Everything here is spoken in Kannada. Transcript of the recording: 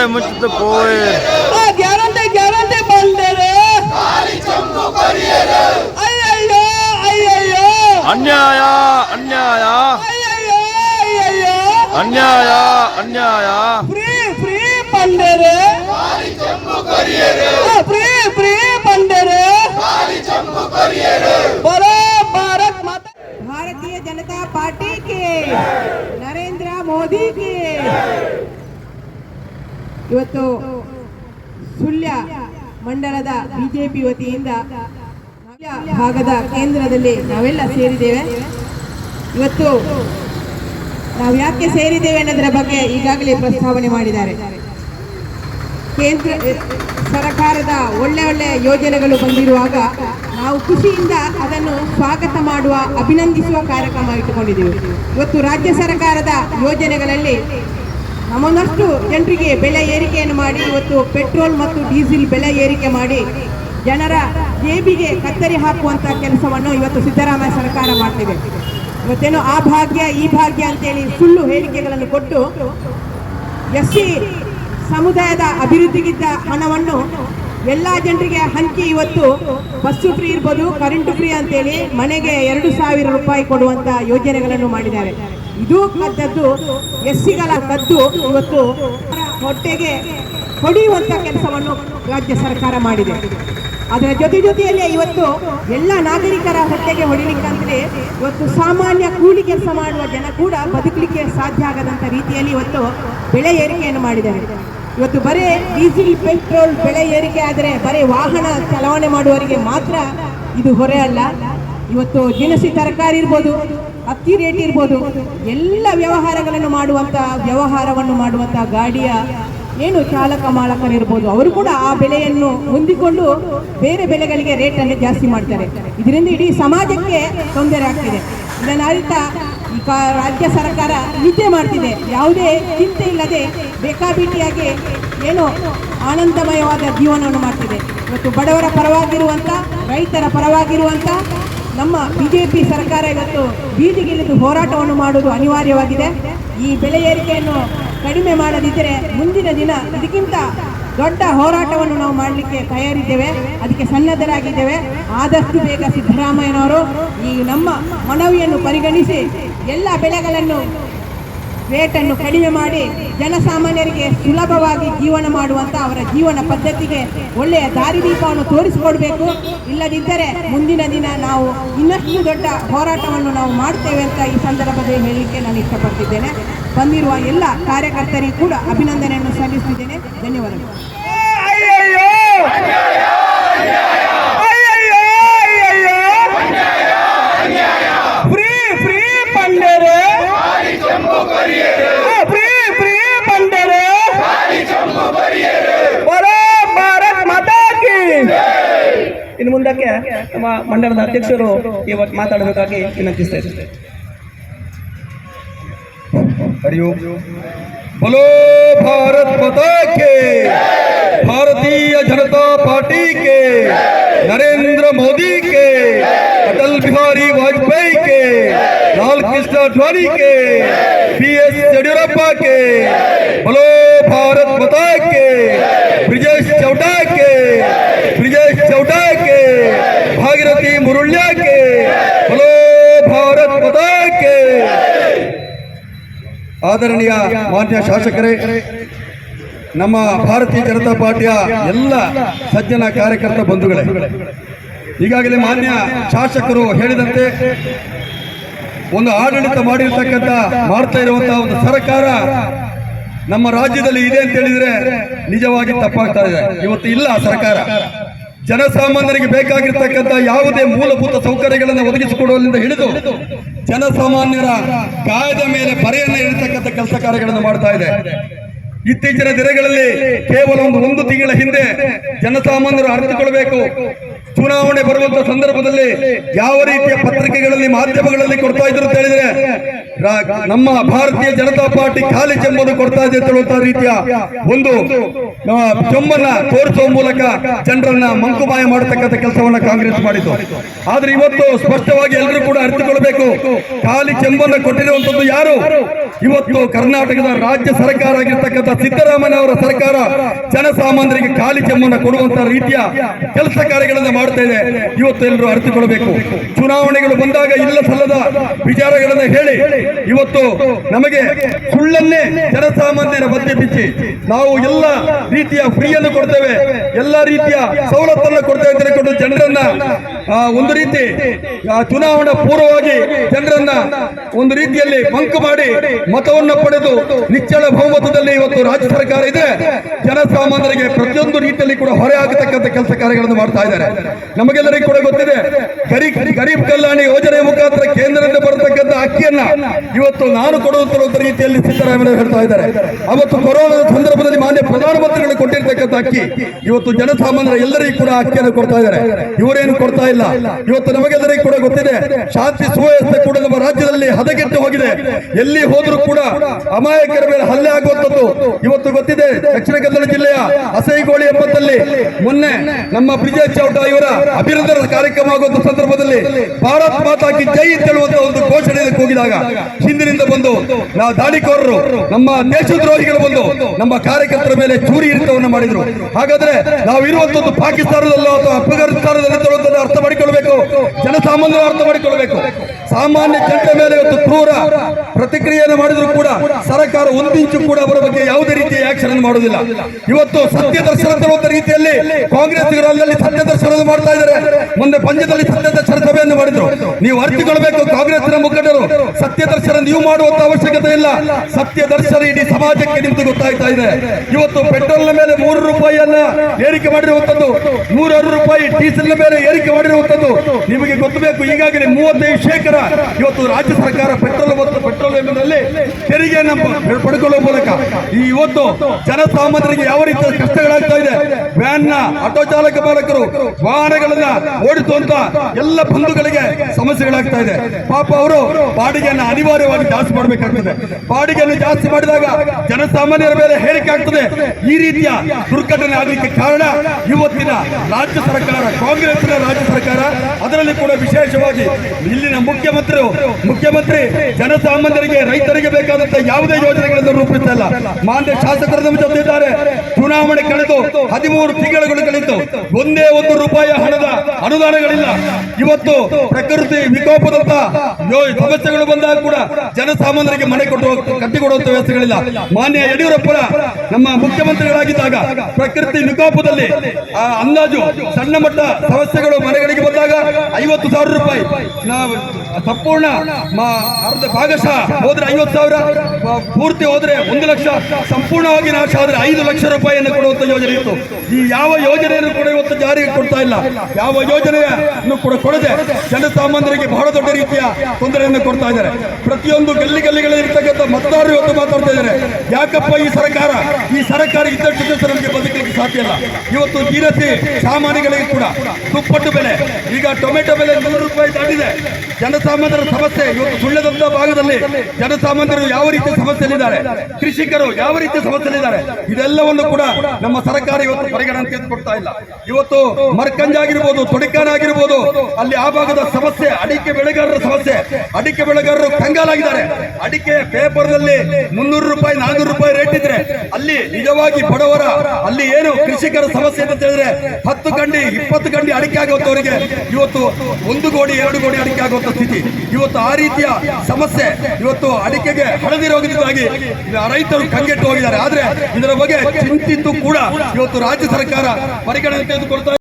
रे मुझ तो कोई ग्यारह ते ग्यारह ते बंद रे अयो अयो अन्याय अन्याय अन्याय अन्याय अन्याय ಇವತ್ತು ಸುಳ್ಯ ಮಂಡಲದ ಬಿಜೆಪಿ ವತಿಯಿಂದ ಭಾಗದ ಕೇಂದ್ರದಲ್ಲಿ ನಾವೆಲ್ಲ ಸೇರಿದ್ದೇವೆ. ಇವತ್ತು ನಾವು ಯಾಕೆ ಸೇರಿದ್ದೇವೆ ಅನ್ನೋದರ ಬಗ್ಗೆ ಈಗಾಗಲೇ ಪ್ರಸ್ತಾವನೆ ಮಾಡಿದ್ದಾರೆ. ಕೇಂದ್ರ, ಸರ್ಕಾರದ ಒಳ್ಳೆ ಒಳ್ಳೆ ಯೋಜನೆಗಳು ಬಂದಿರುವಾಗ ನಾವು ಖುಷಿಯಿಂದ ಅದನ್ನು ಸ್ವಾಗತ ಮಾಡುವ, ಅಭಿನಂದಿಸುವ ಕಾರ್ಯಕ್ರಮ ಇಟ್ಟುಕೊಂಡಿದ್ದೇವೆ. ಇವತ್ತು ರಾಜ್ಯ ಸರ್ಕಾರದ ಯೋಜನೆಗಳಲ್ಲಿ ನಮ್ಮನ್ನಷ್ಟು ಜನರಿಗೆ ಬೆಲೆ ಏರಿಕೆಯನ್ನು ಮಾಡಿ, ಇವತ್ತು ಪೆಟ್ರೋಲ್ ಮತ್ತು ಡೀಸೆಲ್ ಬೆಲೆ ಏರಿಕೆ ಮಾಡಿ ಜನರ ಜೇಬಿಗೆ ಕತ್ತರಿ ಹಾಕುವಂತ ಕೆಲಸವನ್ನು ಇವತ್ತು ಸಿದ್ದರಾಮಯ್ಯ ಸರ್ಕಾರ ಮಾಡ್ತಿದೆ. ಇವತ್ತೇನು ಆ ಭಾಗ್ಯ, ಈ ಭಾಗ್ಯ ಅಂತೇಳಿ ಸುಳ್ಳು ಹೇಳಿಕೆಗಳನ್ನು ಕೊಟ್ಟು ಎಸ್ ಸಿ ಸಮುದಾಯದ ಅಭಿವೃದ್ಧಿಗಿದ್ದ ಹಣವನ್ನು ಎಲ್ಲ ಜನರಿಗೆ ಹಂಚಿ ಇವತ್ತು ಬಸ್ಸು ಫ್ರೀ ಇರ್ಬೋದು, ಕರೆಂಟ್ ಫ್ರೀ ಅಂತೇಳಿ ಮನೆಗೆ ಎರಡು ಸಾವಿರ ರೂಪಾಯಿ ಕೊಡುವಂತ ಯೋಜನೆಗಳನ್ನು ಮಾಡಿದ್ದಾರೆ. ಇದು ಕದ್ದದ್ದು, ಎಸ್ಸಿಗಳ ಕದ್ದು ಇವತ್ತು ಹೊಟ್ಟೆಗೆ ಹೊಡೆಯುವಂತ ಕೆಲಸವನ್ನು ರಾಜ್ಯ ಸರ್ಕಾರ ಮಾಡಿದೆ. ಅದರ ಜೊತೆ ಜೊತೆಯಲ್ಲೇ ಇವತ್ತು ಎಲ್ಲ ನಾಗರಿಕರ ಹೊಟ್ಟೆಗೆ ಹೊಡಿಲಿಕ್ಕಂದ್ರೆ ಇವತ್ತು ಸಾಮಾನ್ಯ ಕೂಲಿ ಕೆಲಸ ಮಾಡುವ ಜನ ಕೂಡ ಬದುಕಲಿಕ್ಕೆ ಸಾಧ್ಯ ಆಗದಂತ ರೀತಿಯಲ್ಲಿ ಇವತ್ತು ಬೆಳೆ ಏರಿಕೆಯನ್ನು ಮಾಡಿದ್ದಾರೆ. ಇವತ್ತು ಬರೇ ಡೀಸೆಲ್, ಪೆಟ್ರೋಲ್ ಬೆಳೆ ಏರಿಕೆ ಆದರೆ ಬರೀ ವಾಹನ ಚಲಾವಣೆ ಮಾಡುವವರಿಗೆ ಮಾತ್ರ ಇದು ಹೊರೆ ಅಲ್ಲ. ಇವತ್ತು ದಿನಸಿ ತರಕಾರಿ ಇರ್ಬೋದು ಅಕ್ಕಿ ರೇಟ್ ಇರ್ಬೋದು. ಎಲ್ಲ ವ್ಯವಹಾರಗಳನ್ನು ಮಾಡುವಂತ, ವ್ಯವಹಾರವನ್ನು ಮಾಡುವಂತ ಗಾಡಿಯ ಏನು ಚಾಲಕ ಮಾಲಕರಿರ್ಬೋದು, ಅವರು ಕೂಡ ಆ ಬೆಲೆಯನ್ನು ಹೊಂದಿಕೊಂಡು ಬೇರೆ ಬೆಲೆಗಳಿಗೆ ರೇಟನ್ನು ಜಾಸ್ತಿ ಮಾಡ್ತಾರೆ. ಇದರಿಂದ ಇಡೀ ಸಮಾಜಕ್ಕೆ ತೊಂದರೆ ಆಗ್ತಿದೆ. ಇದನ್ನ ಅರಿತ ರಾಜ್ಯ ಸರ್ಕಾರ ನಿದ್ದೆ ಮಾಡ್ತಿದೆ. ಯಾವುದೇ ಚಿಂತೆ ಇಲ್ಲದೆ ಬೇಕಾಬಿಟ್ಟಿಯಾಗಿ ಏನು ಆನಂದಮಯವಾದ ಜೀವನವನ್ನು ಮಾಡ್ತಿದೆ. ಇವತ್ತು ಬಡವರ ಪರವಾಗಿರುವಂಥ ರೈತರ ಪರವಾಗಿರುವಂಥ ನಮ್ಮ ಬಿಜೆಪಿ ಸರ್ಕಾರ ಇವತ್ತು ಬೀದಿಗಿಳಿದು ಹೋರಾಟವನ್ನು ಮಾಡುವುದು ಅನಿವಾರ್ಯವಾಗಿದೆ. ಈ ಬೆಲೆ ಏರಿಕೆಯನ್ನು ಕಡಿಮೆ ಮಾಡದಿದ್ದರೆ ಮುಂದಿನ ದಿನ ಇದಕ್ಕಿಂತ ದೊಡ್ಡ ಹೋರಾಟವನ್ನು ನಾವು ಮಾಡಲಿಕ್ಕೆ ತಯಾರಿದ್ದೇವೆ. ಅದಕ್ಕೆ ಸನ್ನದ್ಧರಾಗಿದ್ದೇವೆ. ಆದಷ್ಟು ಬೇಗ ಸಿದ್ದರಾಮಯ್ಯನವರು ಈ ನಮ್ಮ ಮನವಿಯನ್ನು ಪರಿಗಣಿಸಿ ಎಲ್ಲ ಬೆಳೆಗಳನ್ನು ರೇಟನ್ನು ಕಡಿಮೆ ಮಾಡಿ ಜನಸಾಮಾನ್ಯರಿಗೆ ಸುಲಭವಾಗಿ ಜೀವನ ಮಾಡುವಂಥ ಅವರ ಜೀವನ ಪದ್ಧತಿಗೆ ಒಳ್ಳೆಯ ದಾರಿದೀಪವನ್ನು ತೋರಿಸಿಕೊಡಬೇಕು. ಇಲ್ಲದಿದ್ದರೆ ಮುಂದಿನ ದಿನ ನಾವು ಇನ್ನಷ್ಟು ದೊಡ್ಡ ಹೋರಾಟವನ್ನು ನಾವು ಮಾಡ್ತೇವೆ ಅಂತ ಈ ಸಂದರ್ಭದಲ್ಲಿ ಹೇಳಲಿಕ್ಕೆ ನಾನು ಇಷ್ಟಪಡ್ತಿದ್ದೇನೆ. ಬಂದಿರುವ ಎಲ್ಲ ಕಾರ್ಯಕರ್ತರಿಗೂ ಕೂಡ ಅಭಿನಂದನೆಯನ್ನು ಸಲ್ಲಿಸಿದ್ದೇನೆ ಧನ್ಯವಾದಗಳು. ಇನ್ನು ಮುಂದಕ್ಕೆ ನಮ್ಮ ಮಂಡಲದ ಅಧ್ಯಕ್ಷರು ಇವತ್ತು ಮಾತಾಡಬೇಕಾಗಿ ವಿನಂತಿಸ್ತಾ ಇದ್ದಾರೆ हरिओम बोलो भारत माता के भारतीय जनता पार्टी के नरेंद्र मोदी के अटल बिहारी वाजपेयी के लाल कृष्ण अडवाणी के बी एस येडियुरप्पा के बोलो भारत माता के ब्रिजेश चौटा ಆದರಣೀಯ ಮಾನ್ಯ ಶಾಸಕರೇ, ನಮ್ಮ ಭಾರತೀಯ ಜನತಾ ಪಾರ್ಟಿಯ ಎಲ್ಲ ಸಜ್ಜನ ಕಾರ್ಯಕರ್ತ ಬಂಧುಗಳೇ, ಈಗಾಗಲೇ ಮಾನ್ಯ ಶಾಸಕರು ಹೇಳಿದಂತೆ ಒಂದು ಆಡಳಿತ ಮಾಡಿರ್ತಕ್ಕಂಥ ಮಾಡ್ತಾ ಇರುವಂತಹ ಒಂದು ಸರ್ಕಾರ ನಮ್ಮ ರಾಜ್ಯದಲ್ಲಿ ಇದೆ ಅಂತ ಹೇಳಿದ್ರೆ ನಿಜವಾಗಿ ತಪ್ಪಾಗ್ತಾ ಇದೆ. ಇವತ್ತು ಇಲ್ಲ ಸರ್ಕಾರ. ಜನಸಾಮಾನ್ಯರಿಗೆ ಬೇಕಾಗಿರ್ತಕ್ಕಂಥ ಯಾವುದೇ ಮೂಲಭೂತ ಸೌಕರ್ಯಗಳನ್ನು ಒದಗಿಸಿಕೊಡುವಲ್ಲಿಂದ ಹಿಡಿದು ಜನಸಾಮಾನ್ಯರ ಕಾಯದ ಮೇಲೆ ಬರೆಯನ್ನು ಇರತಕ್ಕಂಥ ಕೆಲಸ ಕಾರ್ಯಗಳನ್ನು ಮಾಡ್ತಾ ಇದೆ. ಇತ್ತೀಚಿನ ದಿನಗಳಲ್ಲಿ ಕೇವಲ ಒಂದು ಒಂದು ತಿಂಗಳ ಹಿಂದೆ ಜನಸಾಮಾನ್ಯರು ಅರಿತುಕೊಳ್ಬೇಕು ಚುನಾವಣೆ ಬರುವಂತ ಸಂದರ್ಭದಲ್ಲಿ ಯಾವ ರೀತಿಯ ಪತ್ರಿಕೆಗಳಲ್ಲಿ, ಮಾಧ್ಯಮಗಳಲ್ಲಿ ಕೊಡ್ತಾ ಇದ್ರು ಅಂತ ಹೇಳಿದ್ರೆ ನಮ್ಮ ಭಾರತೀಯ ಜನತಾ ಪಾರ್ಟಿ ಖಾಲಿ ಚೆಂಬನ್ನು ಕೊಡ್ತಾ ಇದೆ ಅಂತ ರೀತಿಯ ಒಂದು ಚಂಬನ್ನ ತೋರಿಸುವ ಮೂಲಕ ಜನರನ್ನ ಮಂಕುಮಾಯ ಮಾಡತಕ್ಕಂಥ ಕೆಲಸವನ್ನ ಕಾಂಗ್ರೆಸ್ ಮಾಡಿತು. ಆದ್ರೆ ಇವತ್ತು ಸ್ಪಷ್ಟವಾಗಿ ಎಲ್ಲರೂ ಕೂಡ ಅರಿತುಕೊಳ್ಬೇಕು ಖಾಲಿ ಚೆಂಬನ್ನ ಕೊಟ್ಟಿರುವಂತದ್ದು ಯಾರು? ಇವತ್ತು ಕರ್ನಾಟಕದ ರಾಜ್ಯ ಸರ್ಕಾರ ಆಗಿರ್ತಕ್ಕಂಥ ಸಿದ್ದರಾಮಯ್ಯ ಅವರ ಸರ್ಕಾರ ಜನಸಾಮಾನ್ಯರಿಗೆ ಖಾಲಿ ಚೆಂಬನ್ನ ಕೊಡುವಂತ ರೀತಿಯ ಕೆಲಸ ಕಾರ್ಯಗಳನ್ನು ಮಾಡ್ತಾ ಇದೆ. ಇವತ್ತು ಎಲ್ಲರೂ ಅರಿತುಕೊಳ್ಬೇಕು. ಚುನಾವಣೆಗಳು ಬಂದಾಗ ಇಲ್ಲ ಸಲ್ಲದ ವಿಚಾರಗಳನ್ನ ಹೇಳಿ ಇವತ್ತು ನಮಗೆ ಸುಳ್ಳನ್ನೇ ಜನಸಾಮಾನ್ಯರ ಮಧ್ಯೆ ಬಿಚ್ಚಿ ನಾವು ಎಲ್ಲ ರೀತಿಯ ಫ್ರೀಯನ್ನು ಕೊಡ್ತೇವೆ, ಎಲ್ಲ ರೀತಿಯ ಸವಲತ್ತನ್ನು ಕೊಡ್ತೇವೆ ಅಂತ ಜನರನ್ನ ಒಂದು ರೀತಿ ಚುನಾವಣಾ ಪೂರ್ವವಾಗಿ ಜನರನ್ನ ಒಂದು ರೀತಿಯಲ್ಲಿ ಬಂಕ್ ಮಾಡಿ ಮತವನ್ನು ಪಡೆದು ನಿಚ್ಚಳ ಬಹುಮತದಲ್ಲಿ ಇವತ್ತು ರಾಜ್ಯ ಸರ್ಕಾರ ಇದೆ. ಜನಸಾಮಾನ್ಯರಿಗೆ ಪ್ರತಿಯೊಂದು ರೀತಿಯಲ್ಲಿ ಕೂಡ ಹೊರೆ ಆಗತಕ್ಕಂಥ ಕೆಲಸ ಕಾರ್ಯಗಳನ್ನು ಮಾಡ್ತಾ ಇದ್ದಾರೆ. ನಮಗೆಲ್ಲರಿಗೂ ಕೂಡ ಗೊತ್ತಿದೆ, ಗರೀಬ್ ಗರೀಬ್ ಕಲ್ಯಾಣ ಯೋಜನೆ ಮುಖಾಂತರ ಕೇಂದ್ರದಿಂದ ಬರತಕ್ಕಂಥ ಅಕ್ಕಿಯನ್ನ ಇವತ್ತು ನಾನು ಕೊಡುವಂತ ರೀತಿಯಲ್ಲಿ ಸಿದ್ದರಾಮಯ್ಯ ಹೇಳ್ತಾ ಇದ್ದಾರೆ. ಅವತ್ತು ಕೊರೋನಾದ ಸಂದರ್ಭದಲ್ಲಿ ಮಾನ್ಯ ಪ್ರಧಾನಮಂತ್ರಿಗಳು ಕೊಟ್ಟಿರ್ತಕ್ಕಂಥ ಅಕ್ಕಿ ಇವತ್ತು ಜನಸಾಮಾನ್ಯರ ಎಲ್ಲರಿಗೂ ಕೂಡ ಅಕ್ಕಿಯನ್ನು ಕೊಡ್ತಾ ಇದ್ದಾರೆ. ಇವರೇನು ಕೊಡ್ತಾ ಇಲ್ಲ. ಇವತ್ತು ನಮಗೆಲ್ಲರಿಗೂ ಕೂಡ ಗೊತ್ತಿದೆ, ಶಾಂತಿ ಸುವ್ಯವಸ್ಥೆ ಕೂಡ ನಮ್ಮ ರಾಜ್ಯದಲ್ಲಿ ಹದಗೆಟ್ಟು ಹೋಗಿದೆ. ಎಲ್ಲಿ ಹೋದ್ರೂ ಕೂಡ ಅಮಾಯಕರ ಮೇಲೆ ಹಲ್ಲೆ ಆಗುವಂತದ್ದು ಇವತ್ತು ಗೊತ್ತಿದೆ. ದಕ್ಷಿಣ ಕನ್ನಡ ಜಿಲ್ಲೆಯ ಅಸೈಗೋಳಿ ಹಬ್ಬದಲ್ಲಿ ಮೊನ್ನೆ ನಮ್ಮ ಬ್ರಿಜೇಶ್ ಚೌಟ ಇವರ ಅಭಿನಂದನ ಕಾರ್ಯಕ್ರಮ ಆಗುವಂತ ಸಂದರ್ಭದಲ್ಲಿ ಭಾರತ್ ಮಾತಾಕಿ ಜೈ ಹೇಳುವಂತ ಒಂದು ಘೋಷಣೆ ಕೂಗಿದಾಗ ಹಿಂದಿನಿಂದ ಬಂದು ನಾವು ದಾಳಿಕೋರರು, ನಮ್ಮ ದೇಶದ್ರೋಹಿಗಳು ಬಂದು ನಮ್ಮ ಕಾರ್ಯಕರ್ತರ ಮೇಲೆ ಚೂರಿ ಇರಿತವನ್ನು ಮಾಡಿದ್ರು. ಹಾಗಾದ್ರೆ ನಾವು ಇರುವಂತದ್ದು ಪಾಕಿಸ್ತಾನದಲ್ಲೋ ಅಥವಾ ಅಫ್ಘಾನಿಸ್ತಾನದಲ್ಲಿ ಇರುವಂತದ್ದು ಅರ್ಥ ಮಾಡಿಕೊಳ್ಬೇಕು ಜನಸಾಮಾನ್ಯರು ಅರ್ಥ ಮಾಡಿಕೊಳ್ಬೇಕು ಸಾಮಾನ್ಯ ಜನತೆ ಮೇಲೆ ಇವತ್ತು ಕ್ರೂರ ಪ್ರತಿಕ್ರಿಯೆಯನ್ನು ಮಾಡಿದ್ರು ಕೂಡ ಸರ್ಕಾರ ಒಂದಿಂಚು ಕೂಡ ಅವರ ಬಗ್ಗೆ ಯಾವುದೇ ರೀತಿಯ ಆಕ್ಷನ್ ಮಾಡುವುದಿಲ್ಲ. ಇವತ್ತು ಸತ್ಯ ದರ್ಶನ ರೀತಿಯಲ್ಲಿ ಕಾಂಗ್ರೆಸ್ಗಳಲ್ಲಿ ಸತ್ಯ ದರ್ಶನ ಮಾಡ್ತಾ ಇದ್ದಾರೆ. ಮೊನ್ನೆ ಪಂಜದಲ್ಲಿ ಸತ್ಯ ದರ್ಶನ ಸಭೆಯನ್ನು ಮಾಡಿದ್ರು. ನೀವು ಅರಿತುಕೊಳ್ಬೇಕು ಕಾಂಗ್ರೆಸ್ನ ಮುಖಂಡರು, ಸತ್ಯ ದರ್ಶನ ನೀವು ಮಾಡುವಂತ ಅವಶ್ಯಕತೆ ಇಲ್ಲ. ಸತ್ಯ ದರ್ಶನ ಇಡೀ ಸಮಾಜಕ್ಕೆ ನಿಮ್ದು ಗೊತ್ತಾಗ್ತಾ ಇದೆ. ಇವತ್ತು ಪೆಟ್ರೋಲ್ನ ಮೇಲೆ ಮೂರು ರೂಪಾಯಿಯನ್ನ ಏರಿಕೆ ಮಾಡಿರುವಂತದ್ದು ನೂರಾರು ರೂಪಾಯಿ ಡೀಸೆಲ್ ಮೇಲೆ ಏರಿಕೆ ಮಾಡಿರುವಂತದ್ದು ನಿಮಗೆ ಗೊತ್ತಬೇಕು ಈಗಾಗಲೇ ಮೂವತ್ತೈದು ಶೇಕಡ ಇವತ್ತು ರಾಜ್ಯ ಸರ್ಕಾರ ಪೆಟ್ರೋಲ್ ಮತ್ತು ಪೆಟ್ರೋಲಿಯಂನಲ್ಲಿ ತೆರಿಗೆಯನ್ನು ಪಡ್ಕೊಳ್ಳುವ ಮೂಲಕ ಈ ಇವತ್ತು ಜನಸಾಮಾನ್ಯರಿಗೆ ಯಾವ ರೀತಿಯ ಕಷ್ಟಗಳಾಗ್ತಾ ಇದೆ? ವ್ಯಾನ್ನ ಆಟೋ ಚಾಲಕ ಮಾಲಕರು ವಾಹನಗಳನ್ನ ಓಡಿಸುವಂತ ಎಲ್ಲ ಬಂಧುಗಳಿಗೆ ಸಮಸ್ಯೆಗಳಾಗ್ತಾ ಇದೆ. ಪಾಪ ಅವರು ಬಾಡಿಗೆಯನ್ನು ಅನಿವಾರ್ಯವಾಗಿ ಜಾಸ್ತಿ ಮಾಡಬೇಕಾಗ್ತದೆ. ಬಾಡಿಗೆಯನ್ನು ಜಾಸ್ತಿ ಮಾಡಿದಾಗ ಜನಸಾಮಾನ್ಯರ ಮೇಲೆ ಹೇಳಿಕೆ ಆಗ್ತದೆ. ಈ ರೀತಿಯ ದುರ್ಘಟನೆ ಆಗಲಿಕ್ಕೆ ಕಾರಣ ಇವತ್ತಿನ ರಾಜ್ಯ ಸರ್ಕಾರ ಕಾಂಗ್ರೆಸ್ನ ರಾಜ್ಯ ಸರ್ಕಾರ. ಅದರಲ್ಲಿ ಕೂಡ ವಿಶೇಷವಾಗಿ ಇಲ್ಲಿನ ಮುಖ್ಯಮಂತ್ರಿ ಮುಖ್ಯಮಂತ್ರಿ ಜನಸಾಮಾನ್ಯರಿಗೆ ರೈತರಿಗೆ ಬೇಕಾದಂತಹ ಯಾವುದೇ ಯೋಜನೆಗಳನ್ನು ರೂಪಿಸ್ತಾ ಇಲ್ಲ. ಮಾನ್ಯ ಶಾಸಕರು ಜೊತೆ ಇದ್ದಾರೆ. ಚುನಾವಣೆ ಕಳೆದು ಹದಿಮೂರು ತಿಂಗಳುಗಳು ಕಳೆದು ಒಂದೇ ಒಂದು ರೂಪಾಯಿ ಹಣದ ಅನುದಾನಗಳಿಲ್ಲ. ಇವತ್ತು ಪ್ರಕೃತಿ ವಿಕೋಪದಂತ ಸಮಸ್ಯೆಗಳು ಬಂದಾಗ ಕೂಡ ಜನಸಾಮಾನ್ಯರಿಗೆ ಮನೆ ಕೊಟ್ಟು ಕಟ್ಟಿಕೊಡುವಂತ ವ್ಯವಸ್ಥೆಗಳಿಲ್ಲ. ಮಾನ್ಯ ಯಡಿಯೂರಪ್ಪರ ನಮ್ಮ ಮುಖ್ಯಮಂತ್ರಿಗಳಾಗಿದ್ದಾಗ ಪ್ರಕೃತಿ ವಿಕೋಪದಲ್ಲಿ ಆ ಅಂದಾಜು ಸಣ್ಣ ಮಟ್ಟ ಸಮಸ್ಯೆಗಳು ಮನೆಗಳಿಗೆ ಬಂದಾಗ ಐವತ್ತು ಸಾವಿರ ರೂಪಾಯಿ. ನಾವು ಸಂಪೂರ್ಣ ಅರ್ಧ ಭಾಗಶಃ ಹೋದ್ರೆ ಐವತ್ತು ಸಾವಿರ, ಪೂರ್ತಿ ಹೋದ್ರೆ ಒಂದು ಲಕ್ಷ, ಸಂಪೂರ್ಣವಾಗಿ ನಾಶ ಆದ್ರೆ ಐದು ಲಕ್ಷ ರೂಪಾಯಿಯನ್ನು ಕೊಡುವಂತ ಯೋಜನೆ ಇತ್ತು. ಈ ಯಾವ ಯೋಜನೆಯನ್ನು ಕೂಡ ಇವತ್ತು ಜಾರಿಗೆ ಕೊಡ್ತಾ ಇಲ್ಲ. ಯಾವ ಯೋಜನೆಯನ್ನು ಕೂಡ ಕೊಡದೆ ಜನಸಾಮಾನ್ಯರಿಗೆ ಬಹಳ ದೊಡ್ಡ ರೀತಿಯ ತೊಂದರೆಯನ್ನು ಕೊಡ್ತಾ ಇದ್ದಾರೆ. ಪ್ರತಿಯೊಂದು ಗಲ್ಲಿ ಗಲ್ಲಿಗಳಲ್ಲಿ ಇರ್ತಕ್ಕಂಥ ಮತದಾರರು ಇವತ್ತು ಮಾತಾಡ್ತಾ ಇದ್ದಾರೆ. ಯಾಕಪ್ಪ ಈ ಸರ್ಕಾರ ಈ ಸರ್ಕಾರ ಇದ್ದಷ್ಟು ದಿವಸ ನಮಗೆ ಬದುಕಲಿಕ್ಕೆ ಸಾಧ್ಯ ಇಲ್ಲ. ಇವತ್ತು ದಿನಸಿ ಸಾಮಾನ್ಯಗಳಿಗೆ ಕೂಡ ದುಪ್ಪಟ್ಟು ಬೆಲೆ, ಈಗ ಟೊಮೆಟೊ ಬೆಲೆ ನೂರು ರೂಪಾಯಿ ದಾಟಿದೆ. ಜನಸಾಮಾನ್ಯರ ಸಮಸ್ಯೆ ಇವತ್ತು ಸುಳ್ಳದಂತ ಭಾಗದಲ್ಲಿ ಜನಸಾಮಾನ್ಯರು ಯಾವ ರೀತಿ ಸಮಸ್ಯೆಯಲ್ಲಿದ್ದಾರೆ? ಕೃಷಿಕರು ಯಾವ ರೀತಿ ಸಮಸ್ಯೆಯಲ್ಲಿದ್ದಾರೆ? ಇದೆಲ್ಲವನ್ನು ಕೂಡ ನಮ್ಮ ಸರ್ಕಾರ ಇವತ್ತು ಪರಿಗಣನೆ ತೆಗೆದುಕೊಡ್ತಾ ಇಲ್ಲ. ಇವತ್ತು ಮರ್ಕಂಜ್ ಆಗಿರ್ಬೋದು ತೊಡಿಕಾನ್ ಆಗಿರ್ಬೋದು ಅಲ್ಲಿ ಆ ಭಾಗದ ಸಮಸ್ಯೆ, ಅಡಿಕೆ ಬೆಳೆಗಾರರ ಸಮಸ್ಯೆ. ಅಡಿಕೆ ಬೆಳೆಗಾರರು ಕಂಗಾಲಾಗಿದ್ದಾರೆ. ಅಡಿಕೆ ಪೇಪರ್ನಲ್ಲಿ ಮುನ್ನೂರು ರೂಪಾಯಿ ನಾನ್ನೂರು ರೂಪಾಯಿ ರೇಟ್ ಇದ್ರೆ ಅಲ್ಲಿ ನಿಜವಾಗಿ ಬಡವರ, ಅಲ್ಲಿ ಏನು ಕೃಷಿಕರ ಸಮಸ್ಯೆ ಅಂತ ಹೇಳಿದ್ರೆ ಹತ್ತು ಗಂಡಿ, ಇಪ್ಪತ್ತು ಗಂಡಿ ಅಡಿಕೆ ಆಗುವಂತವರಿಗೆ ಇವತ್ತು ಒಂದು ಗೋಡಿ ಎರಡು ಗೋಡಿ ಅಡಿಕೆ ಆಗುವಂತ ಸ್ಥಿತಿ. ಇವತ್ತು ಆ ರೀತಿಯ ಸಮಸ್ಯೆ ಇವತ್ತು ಅಡಿಕೆಗೆ ಹಳದಿ ರೋಗದಿಂದಾಗಿ ರೈತರು ಕಂಗೆಟ್ಟು ಹೋಗಿದ್ದಾರೆ. ಆದ್ರೆ ಇದರ ಬಗ್ಗೆ ಚಿಂತಿದ್ದು ಕೂಡ ಇವತ್ತು ರಾಜ್ಯ ಸರ್ಕಾರ ಪರಿಗಣನೆ ತೆಗೆದುಕೊಳ್ತಾ